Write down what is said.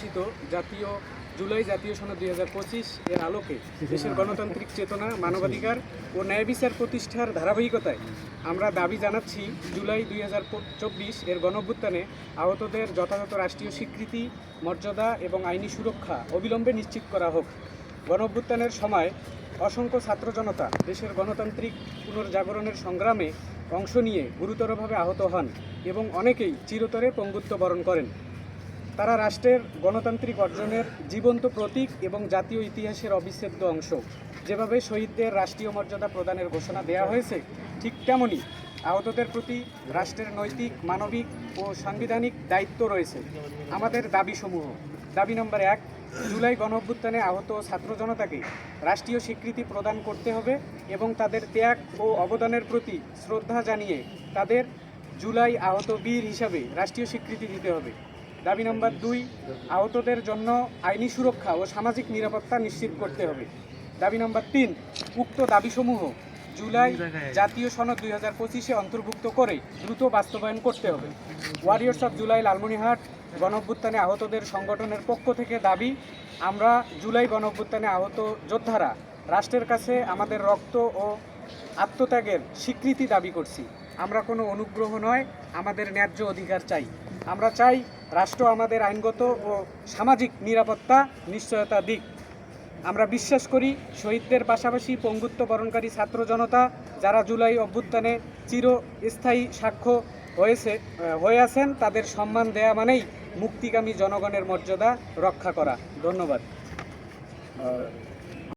ঘোষিত জাতীয়, জুলাই জাতীয় সনদ দুই হাজার পঁচিশ এর আলোকে দেশের গণতান্ত্রিক চেতনা, মানবাধিকার ও ন্যায় বিচার প্রতিষ্ঠার ধারাবাহিকতায় আমরা দাবি জানাচ্ছি জুলাই দুই হাজার চব্বিশ এর গণঅভ্যুত্থানে আহতদের যথাযথ রাষ্ট্রীয় স্বীকৃতি, মর্যাদা এবং আইনি সুরক্ষা অবিলম্বে নিশ্চিত করা হোক। গণঅভ্যুত্থানের সময় অসংখ্য ছাত্র জনতা দেশের গণতান্ত্রিক পুনর্জাগরণের সংগ্রামে অংশ নিয়ে গুরুতরভাবে আহত হন এবং অনেকেই চিরতরে পঙ্গুত্ব বরণ করেন। তারা রাষ্ট্রের গণতান্ত্রিক অর্জনের জীবন্ত প্রতীক এবং জাতীয় ইতিহাসের অবিচ্ছেদ্য অংশ। যেভাবে শহীদদের রাষ্ট্রীয় মর্যাদা প্রদানের ঘোষণা দেওয়া হয়েছে, ঠিক তেমনই আহতদের প্রতি রাষ্ট্রের নৈতিক, মানবিক ও সাংবিধানিক দায়িত্ব রয়েছে। আমাদের দাবিসমূহ। দাবি নম্বর এক, জুলাই গণঅভ্যুত্থানে আহত ছাত্র জনতাকে রাষ্ট্রীয় স্বীকৃতি প্রদান করতে হবে এবং তাদের ত্যাগ ও অবদানের প্রতি শ্রদ্ধা জানিয়ে তাদের জুলাই আহত বীর হিসাবে রাষ্ট্রীয় স্বীকৃতি দিতে হবে। দাবি নম্বর দুই, আহতদের জন্য আইনি সুরক্ষা ও সামাজিক নিরাপত্তা নিশ্চিত করতে হবে। দাবি নম্বর তিন, উক্ত দাবিসমূহ জুলাই জাতীয় সনদ দুই হাজার পঁচিশে অন্তর্ভুক্ত করে দ্রুত বাস্তবায়ন করতে হবে। ওয়ারিয়র্স অফ জুলাই লালমনিরহাট গণঅভ্যুত্থানে আহতদের সংগঠনের পক্ষ থেকে দাবি, আমরা জুলাই গণঅভ্যুত্থানে আহত যোদ্ধারা রাষ্ট্রের কাছে আমাদের রক্ত ও আত্মত্যাগের স্বীকৃতি দাবি করছি। আমরা কোনো অনুগ্রহ নয়, আমাদের ন্যায্য অধিকার চাই। আমরা চাই রাষ্ট্র আমাদের আইনগত ও সামাজিক নিরাপত্তা, নিশ্চয়তা দিক। আমরা বিশ্বাস করি শহীদদের পাশাপাশি পঙ্গুত্ব বরণকারী ছাত্র জনতা, যারা জুলাই অভ্যুত্থানে চিরস্থায়ী সাক্ষ্য হয়েছে হয়ে আছেন, তাদের সম্মান দেয়া মানেই মুক্তিকামী জনগণের মর্যাদা রক্ষা করা। ধন্যবাদ।